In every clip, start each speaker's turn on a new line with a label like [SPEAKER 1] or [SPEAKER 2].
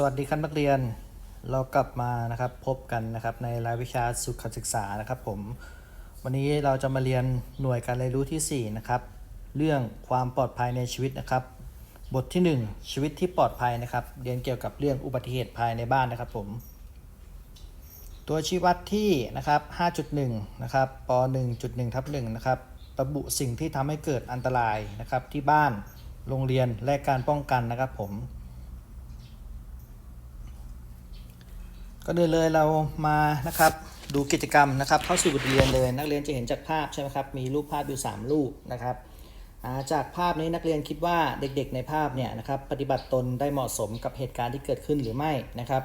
[SPEAKER 1] สวัสดีครับนักเรียน เรากลับมานะครับพบกันนะครับในรายวิชาสุขศึกษานะครับผม วันนี้เราจะมาเรียนหน่วยการเรียนรู้ที่ 4 นะครับ เรื่องความปลอดภัยในชีวิตนะครับ บทที่ 1 ชีวิตที่ปลอดภัยนะครับ เรียนเกี่ยวกับเรื่องอุบัติเหตุภายในบ้านนะครับผม ตัวชี้วัดที่นะครับ 5.1 นะครับป 1.1 ทับ1นะครับ ระบุสิ่งที่ทำให้เกิดอันตรายนะครับที่บ้าน โรงเรียน และการป้องกันนะครับผม ก็เดินเลยเรามานะครับดูกิจกรรมนะครับเข้าสู่บทเรียนเลยนักเรียนจะเห็นจากภาพใช่ไหมครับมีรูปภาพอยู่ 3 รูปนะครับาจากภาพนี้นักเรียนคิดว่าเด็กๆในภาพเนี่ยนะครับปฏิบัติตนได้เหมาะสมกับเหตุการณ์ที่เกิดขึ้นหรือไม่นะครับ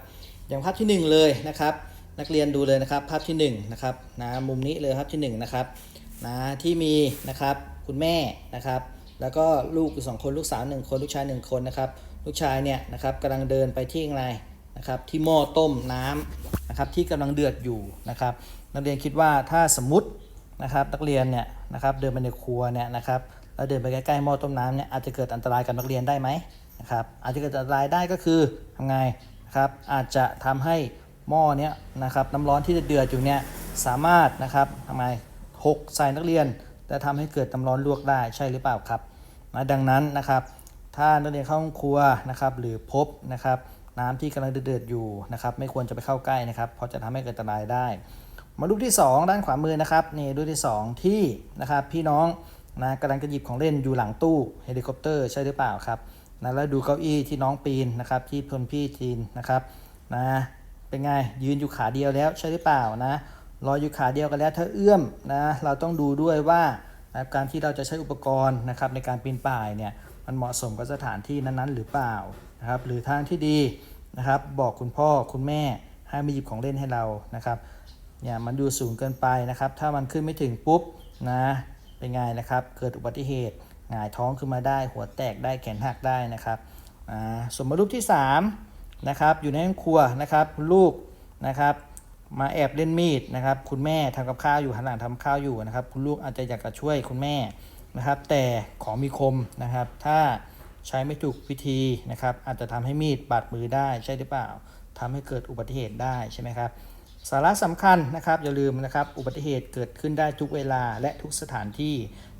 [SPEAKER 1] อย่างภาพทีหนึ่1 เลยนะครับนักเรียนดูเลยนะครับภาพที่1นะครับนะมุมนี้เลยภาพที่1นะครับนะที่มีนะครับคุณแม่นะครับแล้วก็ลูกอยู่สองคนลูกสาวหนึ่งคนลูกชายหนึ่งคนนะครับลูกชายเนี่ยนะครับกำลังเดินไปที่อะไร นะครับที่หม้อต้มน้ำนะครับที่กำลังเดือดอยู่นะครับนักเรียนคิดว่าถ้าสมมตินะครับนักเรียนเนี่ยนะครับเดินไปในครัวเนี่ยนะครับแล้วเดินไปใกล้ๆหม้อต้มน้ำเนี่ยอาจจะเกิดอันตรายกับนักเรียนได้ไหมนะครับอาจจะเกิดอันตรายได้ก็คือทำไงนะครับอาจจะทำให้หม้อเนี้ยนะครับน้ำร้อนที่จะเดือดอยู่เนี่ยสามารถนะครับทำไมหกใส่นักเรียนแต่ทำให้เกิดน้ำร้อนลวกได้ใช่หรือเปล่าครับนะดังนั้นนะครับ ถ้านักเรียนเข้าห้องครัวนะครับหรือพบนะครับ น้ำที่กำลังเดือดๆอยู่นะครับไม่ควรจะไปเข้าใกล้นะครับเพราะจะทำให้เกิดอันตรายได้ มารูปที่ 2 ด้านขวามือนะครับนี่รูปที่ 2 ที่นะครับพี่น้องนะกำลังจะหยิบของเล่นอยู่หลังตู้เฮลิคอปเตอร์ใช่หรือเปล่าครับนะแล้วดูเก้าอี้ที่น้องปีนนะครับที่พลพี่ทีนนะครับนะเป็นไงยืนอยู่ขาเดียวแล้วใช่หรือเปล่านะรออยู่ขาเดียวกันแล้วถ้าเอื้อมนะเราต้องดูด้วยว่านะการที่เราจะใช้อุปกรณ์นะครับในการปีนป่ายเนี่ยมันเหมาะสมกับสถานที่นั้นๆ หรือเปล่า นะครับหรือทางที่ดีนะครับ บอกคุณพ่อคุณแม่ให้มาหยิบของเล่นให้เรานะครับเนี่ยมันดูสูงเกินไปนะครับ ถ้ามันขึ้นไม่ถึงปุ๊บนะเป็นไงนะครับ เกิดอุบัติเหตุหงายท้องขึ้นมาได้ หัวแตกได้แขนหักได้นะครับอ่าสมมติรูปที่3นะครับอยู่ในห้องครัวนะครับลูกนะครับมาแอบเล่นมีดนะครับ คุณแม่ทำกับข้าวอยู่หันหลังทำข้าวอยู่นะครับ คุณลูกอาจจะอยากจะช่วยคุณแม่นะครับ แต่ของมีคมนะครับ ถ้า ใช้ไม่ถูกวิธีนะครับ อาจจะทำให้มีดบาดมือได้ใช่หรือเปล่าทำให้เกิดอุบัติเหตุได้ใช่ไหมครับ สาระสำคัญนะครับอย่าลืมนะครับ อุบัติเหตุเกิดขึ้นได้ทุกเวลาและทุกสถานที่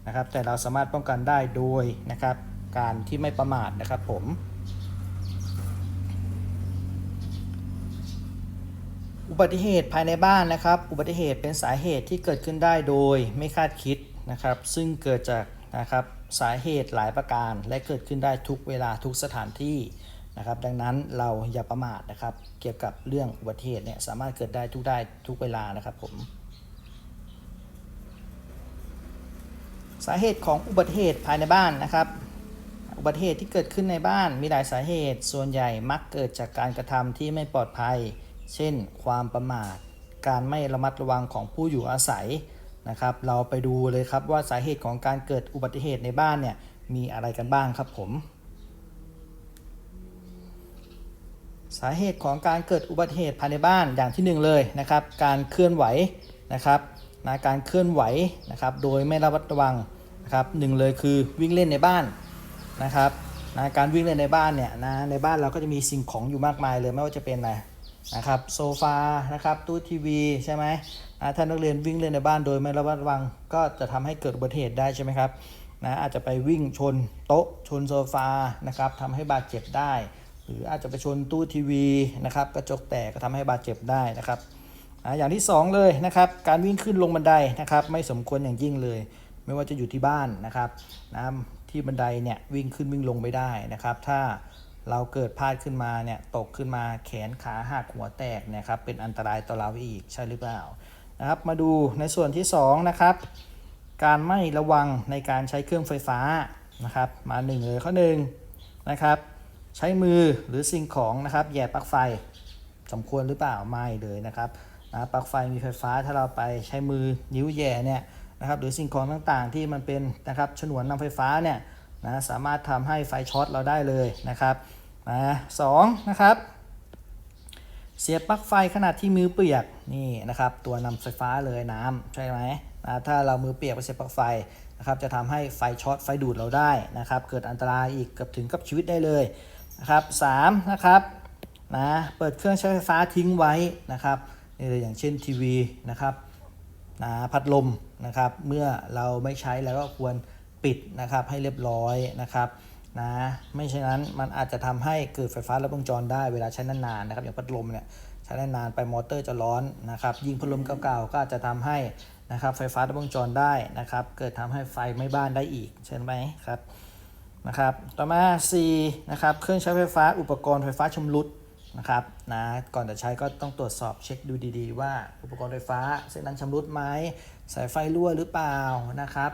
[SPEAKER 1] นะครับ แต่เราสามารถป้องกันได้โดยนะครับ การที่ไม่ประมาทนะครับผมอุบัติเหตุภายในบ้านนะครับ อุบัติเหตุเป็นสาเหตุที่เกิดขึ้นได้โดยไม่คาดคิดนะครับ ซึ่งเกิดจาก นะครับสาเหตุหลายประการและเกิดขึ้นได้ทุกเวลาทุกสถานที่นะครับดังนั้นเราอย่าประมาทนะครับเกี่ยวกับเรื่องอุบัติเหตุเนี่ยสามารถเกิดได้ทุกได้ทุกเวลานะครับผมสาเหตุของอุบัติเหตุภายในบ้านนะครับ อุบัติเหตุที่เกิดขึ้นในบ้านมีหลายสาเหตุ ส่วนใหญ่มักเกิดจากการกระทำที่ไม่ปลอดภัย เช่น ความประมาท การไม่ระมัดระวังของผู้อยู่อาศัย นะครับ เราไปดูเลยครับว่าสาเหตุของการเกิดอุบัติเหตุในบ้านเนี่ยมีอะไรกันบ้างครับผม สาเหตุของการเกิดอุบัติเหตุภายในบ้านอย่างที่หนึ่งเลยนะครับ การเคลื่อนไหวนะครับนะการเคลื่อนไหวนะครับโดยไม่ระมัดระวังนะครับหนึ่งเลยคือวิ่งเล่นในบ้านนะครับนะการวิ่งเล่นในบ้านเนี่ยนะในบ้านเราก็จะมีสิ่งของอยู่มากมายเลยไม่ว่าจะเป็นอะไรนะครับโซฟานะครับตู้ทีวีใช่ไหม ถ้านักเรียนวิ่งเล่นในบ้านโดยไม่ระมัดระวัง ก็จะทำให้เกิดอุบัติเหตุได้ใช่ไหมครับนะอาจจะไปวิ่งชนโต๊ะชนโซฟานะครับทำให้บาดเจ็บได้ หรืออาจจะไปชนตู้ทีวีนะครับกระจกแตกก็ทำให้บาดเจ็บได้นะครับอ่าอย่างที่ 2 เลยนะครับการวิ่งขึ้นลงบันไดนะครับไม่สมควรอย่างยิ่งเลย ไม่ว่าจะอยู่ที่บ้านนะครับนะที่บันไดเนี่ยวิ่งขึ้นวิ่งลงไม่ได้นะครับถ้าเราเกิดพลาดขึ้นมาเนี่ยตกขึ้นมาแขนขาหักหัวแตกนะครับเป็นอันตรายต่อเราอีกใช่หรือเปล่า นะครับ มาดูในส่วนที่ 2 นะครับ การไม่ระวังในการใช้เครื่องไฟฟ้านะครับ มาหนึ่งเลยข้อหนึ่งนะครับ ใช้มือหรือสิ่งของนะครับแย่ปลั๊กไฟสมควรหรือเปล่าไม่เลยนะครับนะปลั๊กไฟมีไฟฟ้าถ้าเราไปใช้มือนิ้วแย่เนี่ยนะครับหรือสิ่งของต่างๆ ที่มันเป็นนะครับฉนวนนำไฟฟ้าเนี่ยนะสามารถทำให้ไฟช็อตเราได้เลยนะครับนะสองนะครับ เสียบปลั๊กไฟขนาดที่มือเปียกนี่นะครับ ตัวนำไฟฟ้าเลยน้ำใช่ไหมนะถ้าเรามือเปียกไปเสียบปลั๊กไฟนะครับ จะทำให้ไฟช็อตไฟดูดเราได้นะครับ เกิดอันตรายอีกกือบถึงกับชีวิตได้เลยนะครับสามนะครับนะเปิดเครื่องใช้ไฟฟ้าทิ้งไว้นะครับนี่เลยอย่างเช่นทีวีนะครับนะพัดลมนะครับ เมื่อเราไม่ใช้แล้วก็ควรปิดนะครับให้เรียบร้อยนะครับ นะไม่เช่นนั้นมันอาจจะทำให้เกิดไฟฟ้าลัดวงจรได้เวลาใช้นานๆนะครับอย่างพัดลมเนี่ยใช้นานๆไปมอเตอร์จะร้อนนะครับยิ่งพัดลมเก่าๆก็อาจจะทำให้นะครับไฟฟ้าลัดวงจรได้นะครับเกิดทำให้ไฟไม้บ้านได้อีกใช่ไหมครับนะครับต่อมา C นะครับเครื่องใช้ไฟฟ้าอุปกรณ์ไฟฟ้าชำรุดนะครับนะก่อนจะใช้ก็ต้องตรวจสอบเช็คดูดีๆ ว่าอุปกรณ์ไฟฟ้าเส้นนั้นชำรุดไหมสายไฟรั่วหรือเปล่านะครับ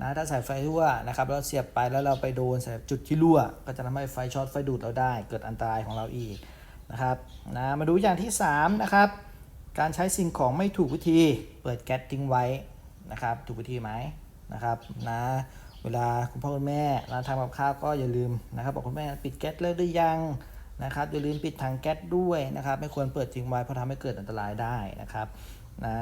[SPEAKER 1] นะถ้าสายไฟรั่วนะครับเราเสียบไปแล้วเราไปโดนสายจุดที่รั่ว ก็จะทำให้ไฟช็อตไฟดูดเราได้ เกิดอันตรายของเราอีกนะครับนะมาดูอย่างที่3นะครับการใช้สิ่งของไม่ถูกวิธี เปิดแก๊สทิ้งไว้นะครับถูกวิธีไหมนะครับนะเวลาคุณพ่อคุณแม่ร้านทำกับข้าวก็อย่าลืมนะครับบอกคุณแม่ปิดแก๊สเลยหรือยังนะครับอย่าลืมปิดถังแก๊สด้วยนะครับไม่ควรเปิดทิ้งไว้เพราะทำให้เกิดอันตรายได้นะครับนะ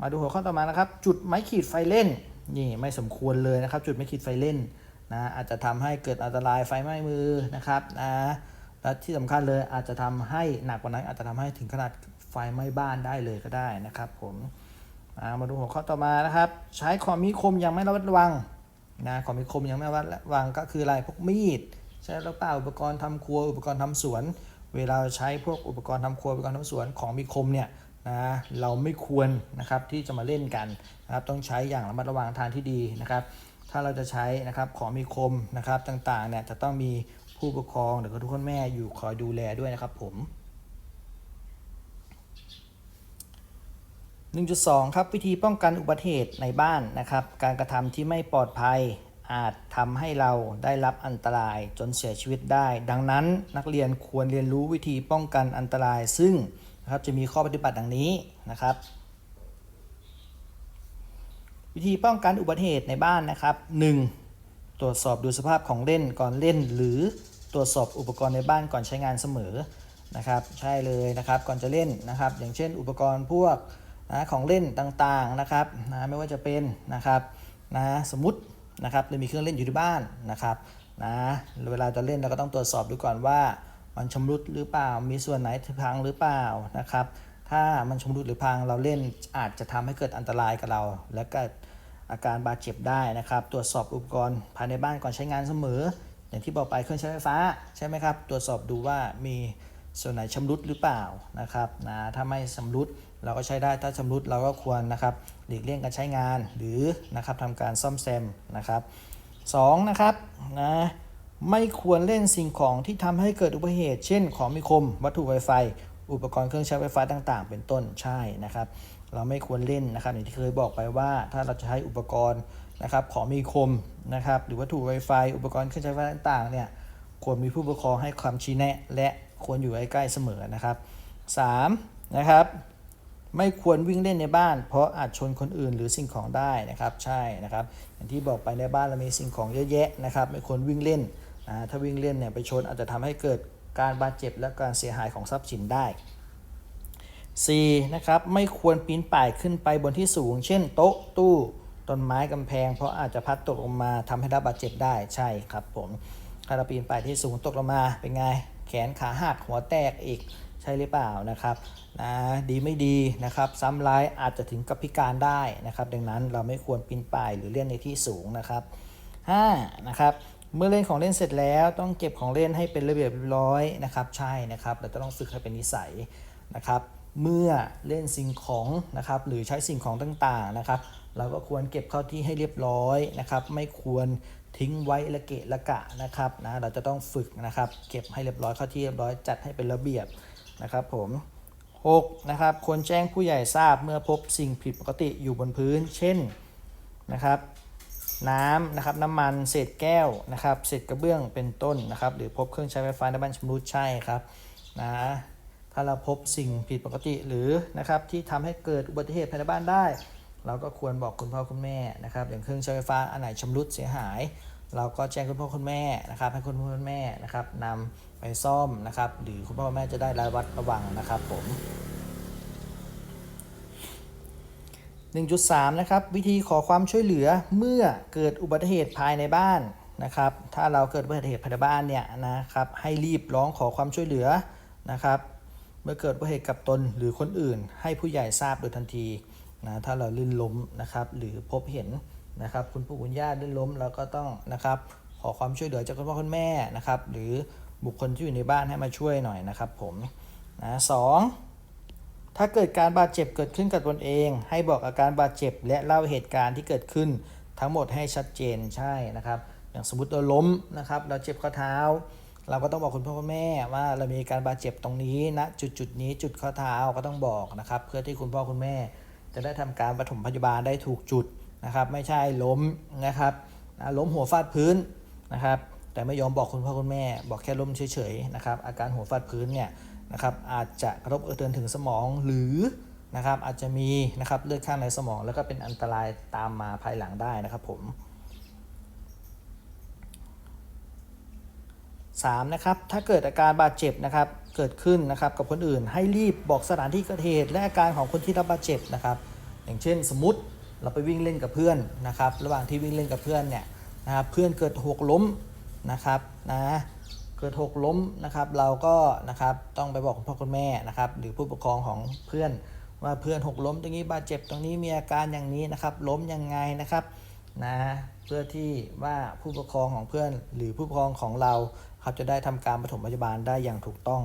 [SPEAKER 1] มาดูหัวข้อต่อมานะครับ จุดไม้ขีดไฟเล่น นี่ไม่สมควรเลยนะครับ จุดไม้ขีดไฟเล่นนะอาจจะทำให้เกิดอันตรายไฟไหม้มือนะครับนะและที่สำคัญเลยอาจจะทำให้หนักกว่านั้นอาจจะทำให้ถึงขนาดไฟไหม้บ้านได้เลยก็ได้นะครับ ผมอ่ามาดูหัวข้อต่อมานะครับ ใช้ของมีคมยังไม่ระมัดระวังนะของมีคมยังไม่ระมัดระวังก็คืออะไรพวกมีด ใช้แล้วเปล่าอุปกรณ์ทำครัวอุปกรณ์ทำสวน เวลาใช้พวกอุปกรณ์ทำครัวอุปกรณ์ทำสวนของมีคมเนี่ย นะเราไม่ควรนะครับที่จะมาเล่นกันนะครับต้องใช้อย่างระมัดระวังทางที่ดีนะครับ ถ้าเราจะใช้นะครับของมีคมนะครับต่างๆเนี่ยจะต้องมีผู้ปกครองหรือทุกคนแม่อยู่คอยดูแลด้วยนะครับผม1.2ครับวิธีป้องกันอุบัติเหตุในบ้านนะครับ การกระทำที่ไม่ปลอดภัยอาจทำให้เราได้รับอันตรายจนเสียชีวิตได้ ดังนั้นนักเรียนควรเรียนรู้วิธีป้องกันอันตราย ซึ่ง นะครับจะมีข้อปฏิบัติดังนี้นะครับ วิธีป้องกันอุบัติเหตุในบ้านนะครับ 1. ตรวจสอบดูสภาพของเล่นก่อนเล่น หรือตรวจสอบอุปกรณ์ในบ้านก่อนใช้งานเสมอนะครับใช่เลยนะครับก่อนจะเล่นนะครับ อย่างเช่น อุปกรณ์พวกนะของเล่นต่างๆนะครับนะไม่ว่าจะเป็นนะครับนะสมมตินะครับเรามีเครื่องเล่นอยู่ที่บ้านนะครับนะเวลาจะเล่นเราก็ต้องตรวจสอบดูก่อนว่า มันชำรุดหรือเปล่า มีส่วนไหนพังหรือเปล่านะครับ ถ้ามันชำรุดหรือพังเราเล่นอาจจะทำให้เกิดอันตรายกับเรา และก็อาการบาดเจ็บได้นะครับ ตรวจสอบอุปกรณ์ภายในบ้านก่อนใช้งานเสมอ อย่างที่บอกไปเครื่องใช้ไฟฟ้าใช่ไหมครับ ตรวจสอบดูว่ามีส่วนไหนชำรุดหรือเปล่านะครับนะถ้าไม่ชำรุดเราก็ใช้ได้ถ้าชำรุดเราก็ควรนะครับหลีกเลี่ยงการใช้งานหรือนะครับทำการซ่อมแซมนะครับสองนะครับนะ ไม่ควรเล่นสิ่งของที่ทำให้เกิดอุบัติเหตุ เช่น ของมีคม วัตถุไวไฟ อุปกรณ์เครื่องใช้ไฟฟ้าต่างๆ เป็นต้นใช่นะครับ เราไม่ควรเล่นนะครับอย่างที่เคยบอกไปว่า ถ้าเราจะใช้อุปกรณ์นะครับของมีคมนะครับหรือวัตถุไวไฟ อุปกรณ์เครื่องใช้ไฟฟ้าต่างๆเนี่ยควรมีผู้ปกครองให้ความชี้แนะ และควรอยู่ใกล้ๆเสมอนะครับ 3. นะครับไม่ควรวิ่งเล่นในบ้าน เพราะอาจชนคนอื่นหรือสิ่งของได้นะครับ ใช่นะครับ อย่างที่บอกไปในบ้านเรามีสิ่งของเยอะแยะนะครับ ไม่ควรวิ่งเล่น ถ้าวิ่งเล่นเนี่ยไปชนอาจจะทำให้เกิดการบาดเจ็บและการเสียหายของทรัพย์สินได้ 4. นะครับไม่ควรปีนป่ายขึ้นไปบนที่สูง เช่นโต๊ะตู้ต้นไม้กำแพง เพราะอาจจะพัดตกลงมาทำให้รับบาดเจ็บได้ใช่ครับผมถ้าเราปีนป่ายที่สูงตกลงมาเป็นไงแขนขาหักหัวแตกอีกใช่หรือเปล่านะครับนะดีไม่ดีนะครับ ซ้ำร้ายอาจจะถึงกับพิการได้นะครับ ดังนั้นเราไม่ควรปีนป่ายหรือเล่นในที่สูงนะครับ 5. นะครับ เมื่อเล่นของเล่นเสร็จแล้วต้องเก็บของเล่นให้เป็นระเบียบเรียบร้อยนะครับ ใช่นะครับเราจะต้องฝึกให้เป็นนิสัยนะครับ เมื่อเล่นสิ่งของนะครับ หรือใช้สิ่งของต่างๆนะครับ เราก็ควรเก็บเข้าที่ให้เรียบร้อยนะครับ ไม่ควรทิ้งไว้ละเกะละกะนะครับนะเราจะต้องฝึกนะครับ เก็บให้เรียบร้อยเข้าที่เรียบร้อยจัดให้เป็นระเบียบนะครับผม 6. นะครับควรแจ้งผู้ใหญ่ทราบเมื่อพบสิ่งผิดปกติอยู่บนพื้น เช่นนะครับ น้ำนะครับน้ำมันเศษแก้วนะครับเศษกระเบื้องเป็นต้นนะครับ หรือพบเครื่องใช้ไฟฟ้าในบ้านชำรุดใช่ครับนะถ้าเราพบสิ่งผิดปกติหรือนะครับที่ทำให้เกิดอุบัติเหตุภายในบ้านได้ เราก็ควรบอกคุณพ่อคุณแม่นะครับ อย่างเครื่องใช้ไฟฟ้าอันไหนชำรุดเสียหาย เราก็แจ้งคุณพ่อคุณแม่นะครับ ให้คุณพ่อคุณแม่นะครับนำไปซ่อมนะครับ หรือคุณพ่อคุณแม่จะได้ระวัดระวังนะครับผม 1.3 นะครับ วิธีขอความช่วยเหลือเมื่อเกิดอุบัติเหตุภายในบ้านนะครับ ถ้าเราเกิดอุบัติเหตุภายในบ้านเนี่ยนะครับ ให้รีบร้องขอความช่วยเหลือนะครับ เมื่อเกิดอุบัติเหตุกับตนหรือคนอื่น ให้ผู้ใหญ่ทราบโดยทันทีนะถ้าเราลื่นล้มนะครับ หรือพบเห็นนะครับ คุณปู่คุณย่าลื่นล้มเราก็ต้องนะครับ ขอความช่วยเหลือจากคุณพ่อคุณแม่นะครับ หรือบุคคลที่อยู่ในบ้านให้มาช่วยหน่อยนะครับ ผมนะสอง ถ้าเกิดการบาดเจ็บเกิดขึ้นกับตนเอง ให้บอกอาการบาดเจ็บและเล่าเหตุการณ์ที่เกิดขึ้น ทั้งหมดให้ชัดเจนใช่นะครับ อย่างสมมติเราล้มนะครับ เราเจ็บข้อเท้า เราก็ต้องบอกคุณพ่อคุณแม่ว่าเรามีการบาดเจ็บตรงนี้นะจุดจุดนี้จุดข้อเท้าก็ต้องบอกนะครับ เพื่อที่คุณพ่อคุณแม่ จะได้ทำการปฐมพยาบาลได้ถูกจุดนะครับ ไม่ใช่ล้มนะครับล้มหัวฟาดพื้นนะครับ แต่ไม่ยอมบอกคุณพ่อคุณแม่ บอกแค่ล้มเฉยๆนะครับอาการหัวฟาดพื้นเนี่ย นะครับอาจจะกระทบกระเทือนถึงสมองหรือนะครับอาจจะมีนะครับเลือดข้างในสมองแล้วก็เป็นอันตรายตามมาภายหลังได้นะครับผม 3 นะครับถ้าเกิดอาการบาดเจ็บนะครับเกิดขึ้นนะครับกับคนอื่นให้รีบบอกสถานที่เกิดเหตุและอาการของคนที่รับบาดเจ็บนะครับ อย่างเช่นสมมติเราไปวิ่งเล่นกับเพื่อนนะครับ ระหว่างที่วิ่งเล่นกับเพื่อนเนี่ยนะครับเพื่อนเกิดหกล้มนะครับนะ กิดหกล้มนะครับ เราก็นะครับต้องไปบอกคุณพ่อคุณแม่นะครับ หรือผู้ปกครองของเพื่อนว่าเพื่อนหกล้มตรงนี้บาดเจ็บตรงนี้มีอาการอย่างนี้นะครับ ล้มยังไงนะครับนะเพื่อที่ว่าผู้ปกครองของเพื่อน หรือผู้ปกครองของเราครับจะได้ทำการปฐมพยาบาลได้อย่างถูกต้อง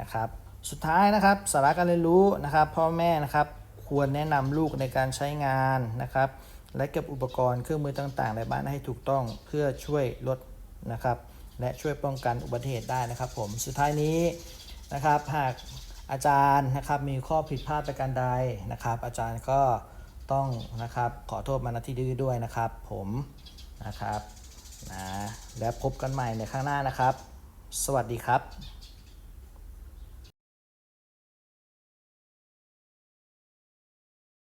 [SPEAKER 1] นะครับ สุดท้ายนะครับสาระการเรียนรู้นะครับ พ่อแม่นะครับควรแนะนำลูกในการใช้งานนะครับ และเก็บอุปกรณ์เครื่องมือต่างๆ ในบ้านให้ถูกต้องเพื่อช่วยลดนะครับ และช่วยป้องกันอุบัติเหตุได้นะครับ ผมสุดท้ายนี้นะครับหากอาจารย์นะครับมีข้อผิดพลาดประการใดนะครับ อาจารย์ก็ต้องนะครับขอโทษมาณที่นี้ด้วยนะครับ ผมนะครับนะและพบกันใหม่ในข้างหน้านะครับ สวัสดีครับ